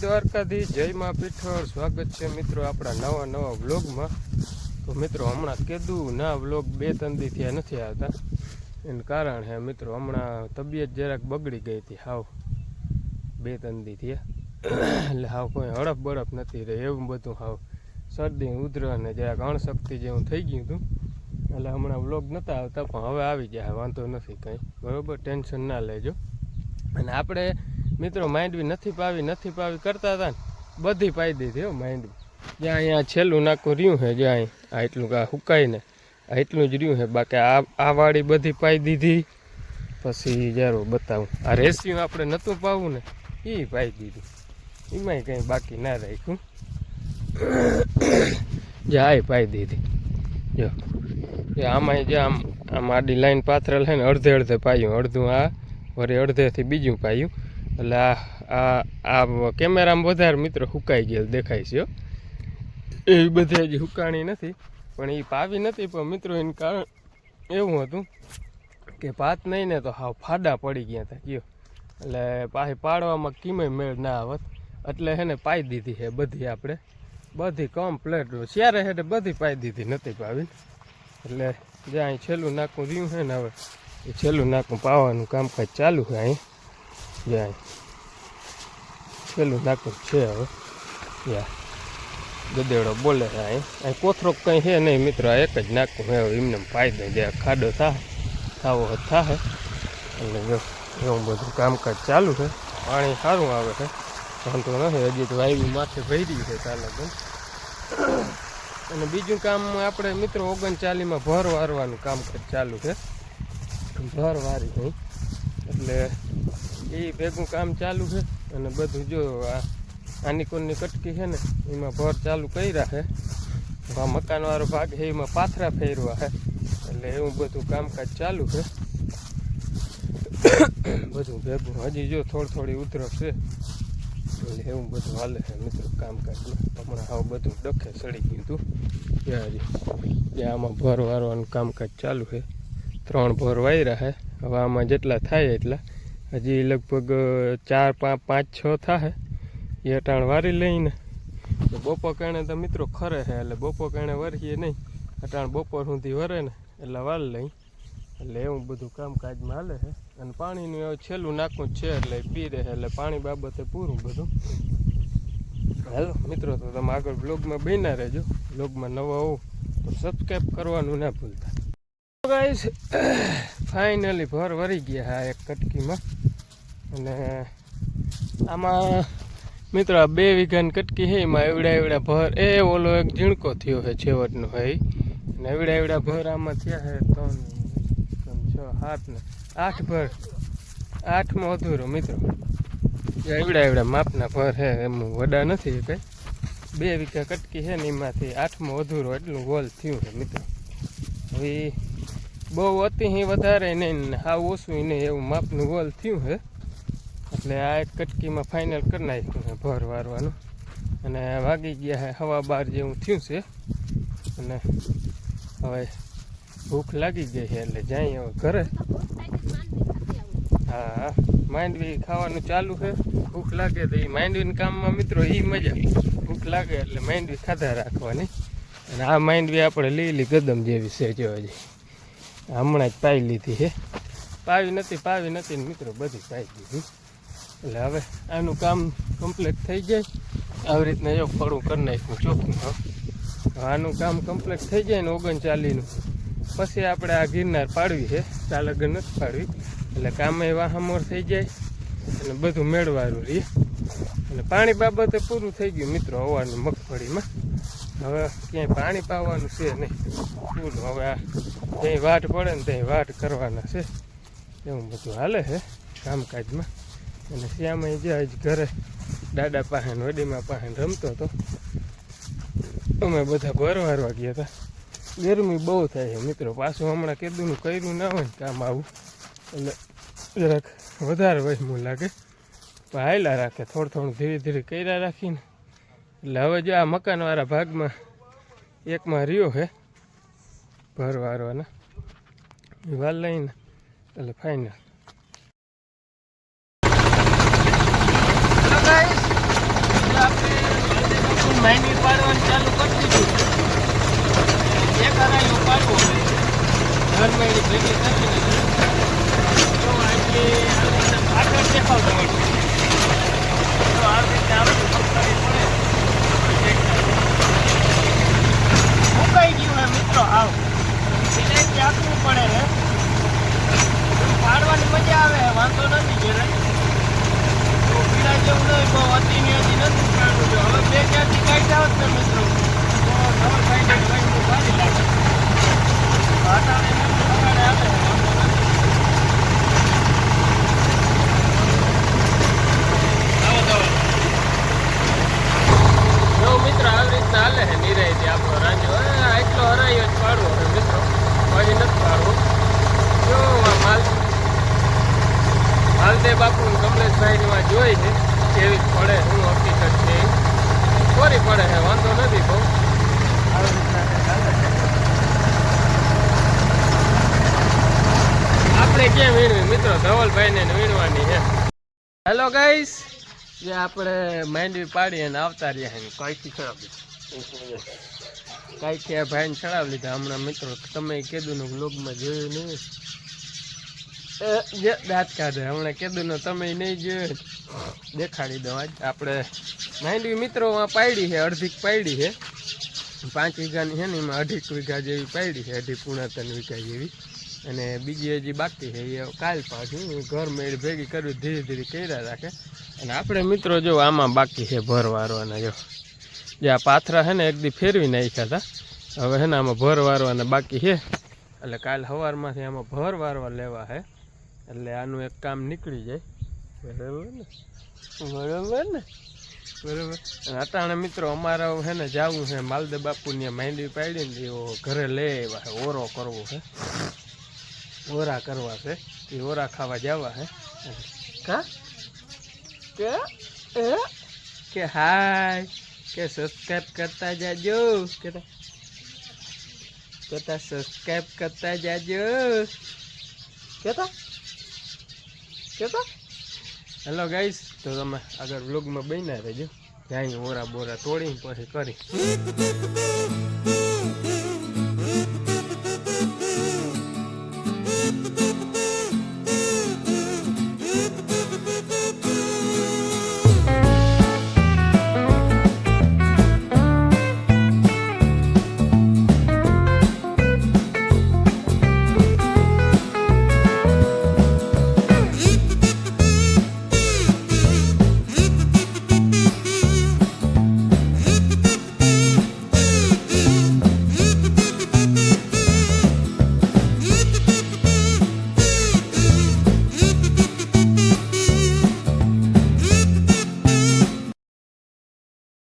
જય દ્વારકાધી જય મા પીઠળ. સ્વાગત છે મિત્રો આપણા નવા નવા વ્લોગમાં. તો મિત્રો, હમણાં કીધું, ના, વ્લોગ બે ત્રણ દી થયા નથી આવતા. એનું કારણ હે મિત્રો, હમણાં તબિયત જરાક બગડી ગઈ હતી હાવ. બે ત્રણ દી થયા. એટલે હાવ કોઈ હડપ બળપ નથી રહે, એવું બધું હાવ. શરદી ઉધર અને જરાક અણશક્તિ જેવું થઈ ગયું હતું. એટલે હમણાં વ્લોગ નહોતા આવતા, પણ હવે આવી ગયા, વાંધો નથી કંઈ. બરોબર, ટેન્શન ના લેજો. અને આપણે મિત્રો માંડવી નથી પાવી નથી પાવી, કરતા હતા ને. બધી પાઈ દીધી હો માંડવી જ્યાં અહીંયા છેલ્લું નાખું રહ્યું છે જ્યાં આ એટલું આ હુકાઈને, આ એટલું જ રહ્યું છે બાકી આ આ વાળી બધી પાઈ દીધી. પછી જરૂર બતાવું, આ રેસીયું આપણે નહોતું પાવું ને એ પાઈ દીધું. એમાંય કંઈ બાકી ના રાખ્યું. જાય પાઈ દીધી. જો આમાંય જે આમ આમ આડી લાઈન પાથરેલ છે ને, અડધે અડધે પાયું. અડધું આ, વળી અડધેથી બીજું પાયું. એટલે આ આ કેમેરામાં વધારે મિત્રો હુકાઈ ગયેલ દેખાય છે એ બધી હજી હુકાણી નથી, પણ એ પાવી નથી, પણ મિત્રો એનું કારણ એવું હતું કે પાત નહીં ને તો હાવ ફાડા પડી ગયા હતા કયો. એટલે પાછી પાડવામાં કિમય મેળ ના આવત. એટલે હે ને પાઈ દીધી છે બધી આપણે. બધી કમ્પ્લેટ શિયારે હેઠે બધી પાઈ દીધી નથી પાવી એટલે જ્યાં અહીં છેલ્લું નાકું રહ્યું છે ને હવે, એ છેલ્લું નાકું પાવાનું કામકાજ ચાલુ છે અહીં. જ્યાં. છેલ્લું નાકું છે હવે. યા ગદેડો બોલે અહીં. અહીં કોથરોક કંઈ છે નહીં મિત્રો એક જ નાકું હે એમને પાઈ દે જ્યાં ખાડો થાય થાવો થાય એટલે જો, એવું બધું કામકાજ ચાલુ છે. પાણી સારું આવે છે. વાંધો નથી, હજી તો વાયુ માથે ભરી છે ચાલે પણ અને બીજું કામ આપણે મિત્રો ઓગણચાલીમાં ભર વારવાનું કામકાજ ચાલુ છે. ભર વારી નહીં. એટલે એ ભેગું કામ ચાલુ છે. અને બધું જો આ આની કટકી છે ને, એમાં ભર ચાલુ કર્યા છે. આ મકાનવાળો ભાગ છે, એમાં પાથરા ફેરવા છે. એટલે એવું બધું કામકાજ ચાલુ છે. બધું ભેગું. હજી જો થોડી થોડી ઉધરસ છે. એટલે એવું બધું હાલે છે મિત્રો કામકાજમાં. હમણાં આવું બધું ડખે સડી ગયું હતું. ત્યાં હજી ત્યાં આમાં ભર વારવાનું કામકાજ ચાલુ છે. ત્રણ ભર વાયરા છે. હવે આમાં જેટલા થાય એટલા. હજી લગભગ ચાર પાંચ પાંચ, છ થાય એ અટાણ વારી લઈને. બપોર કારણે તો મિત્રો ખરે છે એટલે બપોર કારણે વરીએ નહીં. અટાણ બપોર સુધી વરે ને, એટલે વાર લઈ. એટલે એવું બધું કામકાજમાં હાલે છે અને પાણીનું એવું છેલ્લું નાખવું છે, એટલે પી રહે એટલે પાણી બાબતે પૂરું બધું. હેલો, મિત્રો, તો તમે આગળ બ્લોગમાં બન્યા રહેજો. બ્લોગમાં નવા હોવ તો સબસ્ક્રાઈબ કરવાનું ના ભૂલતા. ફાઇનલી ભર વરી ગયા આ એક કટકીમાં. અને આમાં મિત્રો, બે વીઘાની કટકી છે, એમાં એવડા એવડા ભર. એ ઓલો એક ઝીણકો થયો છે, છેવટનો હે અને એવડા એવડા ભર આમાં થયા છે, ત્રણ છ, સાત ને આઠ ભર. આઠમાં અધૂરો, મિત્રો. એવડા એવડા માપના ભર છે, એમ વડા નથી કંઈ. બે વીઘા કટકી છે ને એમાંથી આઠમો અધૂરો એટલું ગોલ થયું છે, મિત્રો. હવે બહુ અતિ વધારે નહીં સાવ ઓછું નહીં એવું માપનું ગોલ થયું છે. એટલે આ એક કટકીમાં ફાઇનલ કરી નાખ્યું છે ભર વારવાનું. અને વાગી ગયા છે હવા બાર જેવું થયું છે. અને હવે ભૂખ લાગી ગઈ છે એટલે જાય હવે ઘરે. હા, માંડવી ખાવાનું ચાલુ છે. ભૂખ લાગે તો એ માંડવીના કામમાં મિત્રો એ મજા. ભૂખ લાગે એટલે માંડવી ખાધા રાખવાની. અને આ માંડવી આપણે લીલી ગદમ જેવી છે જો હજી. હમણાં જ પાઈ લીધી છે. પાવી નથી પાવી નથી મિત્રો બધી પાઈ દીધી. એટલે હવે આનું કામ કમ્પ્લીટ થઈ જાય. આવી રીતના જો ફળું કરી નાખ્યું, ચોખ્ખું, હા. આનું કામ કમ્પ્લીટ થઈ જાય ને ઓગણચાલીનું. પછી આપણે આ ગિરનાર પાડવી છે. ચાલક નથી પાડવી. એટલે કામે વાહામોર થઈ જાય અને બધું મેળવાનું રહીએ અને પાણી બાબતે પૂરું થઈ ગયું મિત્રો હવાનું મગફળીમાં. હવે ક્યાંય પાણી પાવાનું છે નહીં. પૂરું હવે આ ક્યાંય વાટ પડે ને ત્યાં વાટ કરવાના છે. એવું બધું હાલે છે કામકાજમાં. અને શ્યામય જાય જ ઘરે દાદા પાસે વડીમાં પાસે રમતો હતો. અમે બધા ભરવારવા ગયા હતા. ગરમી બહુ થાય છે મિત્રો. પાછું હમણાં કીધું કર્યું ના હોય કામ આવું. એટલે જરાક વધારે વહેમું લાગે. હાયલા રાખે. થોડું થોડું ધીરે ધીરે કર્યા રાખીને. એટલે હવે જો આ મકાનવાળા ભાગમાં એકમાં રહ્યો છે ભરવારવાના વાલ લઈને. એટલે ફાઇનલ માંડવી પાડવાનું ચાલુ કરી દીધું. એક અરાયું પાડવું ઘર માંડી ભેગી કરીને તો આ રીતે આપણે મુકાઈ ગયું હે મિત્રો આવ. સિલાઈથી આખવું પડે પાડવાની મજા આવે વાંધો નથી તો પીડા જેવું નહીં બહુ અતિની જો હાલે છે નિરાયથી આપણો રાંજો એ આટલો હરાયો જ પાડવો છે મિત્રો. હજી નથી પાડવો. જો માલ માલદેવ બાપુ કમલેશભાઈની વાત જોઈ છે કેવી પડે હું હકીકત છે? કોરી પડે છે વાંધો નથી બહુ. કંઈક. આપણે ક્યાં વીણવી? મિત્રો, ધવલભાઈને ને વીણવાની છે. હેલો ગાઈસ જે આપણે માંડવી પાડી અને આવતા રહ્યા કાંઈથી કાંઈથી આ ભાઈને ચડાવી લીધા. હમણાં મિત્રો, તમે કીધું ને બ્લોગમાં જોયું નહીં. જે દાંત કાઢે. હમણાં કીધું તમે નહીં જે દેખાડી દઉં આજ. આપણે માંડવી મિત્રો, આ પાડી છે, અડધીક પાડી છે. પાંચ વીઘાની છે ને, એમાં અઢીક વીઘા જેવી પાડી છે, અઢી પૂણા વીઘા જેવી. અને બીજી હજી બાકી છે, એ કાલ પાછું. ઘર મેળ ભેગી કરવી ધીરે ધીરે કર્યા રાખે. અને આપણે, મિત્રો, જો આમાં બાકી છે ભર વારવાના જો. જે આ પાથરા છે ને એકદી ફેરવી નાખ્યા હતા. હવે છે ને, આમાં ભર વારવાના બાકી છે. એટલે કાલ સવારમાંથી આમાં ભર વારવા લેવા છે. એટલે આનું એક કામ નીકળી જાય. બરાબર ને? બરાબર ને? બરાબર. અને અટાણે મિત્રો, અમારે છે ને જવું છે માલદે બાપુની માંડવી પાડી ને એવો ઘરે લઈ આવ્યા છે, ઓરો કરવો છે. ઓરા કરવા છે. એ ઓરા ખાવા જવા છે. કા? કે? એ? કે હાય. કે સબસ્ક્રાઇબ કરતા જાજો. કેતા કેતા સબસ્ક્રાઇબ કરતા જાજો. કેતા કેતા? હેલો ગાઈસ તો તમે આગળ વ્લોગમાં બન્યા રહેજો. ત્યાં ઓરા બોરા તોડી પછી કરી.